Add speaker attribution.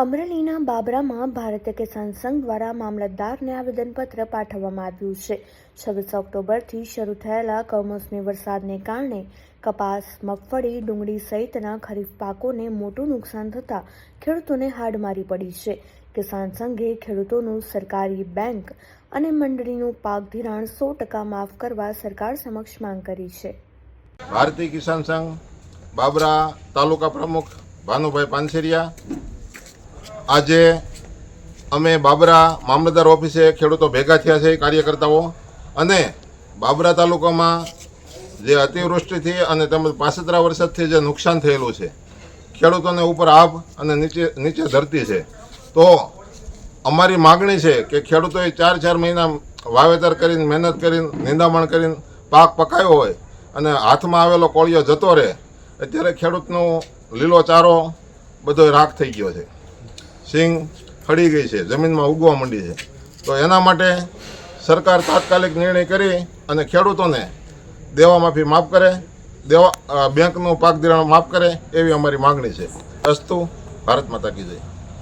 Speaker 1: અમરેલીના બાબરામાં ભારતીય કિસાન સંઘ દ્વારા મામલતદારને આવેદનપત્ર પાઠવવામાં આવ્યું છે. છવ્વીસ ઓક્ટોબરથી શરૂ થયેલા કમોસમી વરસાદને કારણે કપાસ, મગફળી, ડુંગળી સહિતના ખરીફ પાકોને મોટું નુકસાન થતાં ખેડૂતોને હાડમારી પડી છે. કિસાન સંઘે ખેડૂતોનું સરકારી બેંક અને મંડળીનું પાક ધિરાણ સો ટકા માફ કરવા સરકાર સમક્ષ માંગ કરી છે.
Speaker 2: ભારતીય કિસાન સંઘ, બાબરા તાલુકા પ્રમુખ ભાનુભાઈ પાનસેરિયા આજે અમે બાબરા મામલતદાર ઓફિસે ખેડૂતો ભેગા થયા છે, કાર્યકર્તાઓ. અને બાબરા તાલુકામાં જે અતિવૃષ્ટિથી અને તેમજ પાસતરા વરસાદથી જે નુકસાન થયેલું છે, ખેડૂતોને ઉપર આભ અને નીચે નીચે ધરતી છે. તો અમારી માગણી છે કે ખેડૂતોએ ચાર ચાર મહિના વાવેતર કરીને, મહેનત કરીને, નિંદામણ કરીને પાક પકાયો હોય અને હાથમાં આવેલો કોળિયો જતો રહે, અત્યારે ખેડૂતનો લીલો ચારો બધો રાખ થઈ ગયો છે. સિંગ ખડી ગઈ છે, જમીનમાં ઉગવા માંડી છે. તો એના માટે સરકાર તાત્કાલિક નિર્ણય કરી અને ખેડૂતોને દેવા માફી માફ કરે, દેવા બેંકનું પાક ધિરાણ માફ કરે એવી અમારી માગણી છે. અસ્તુ, ભારત માતા કી જય.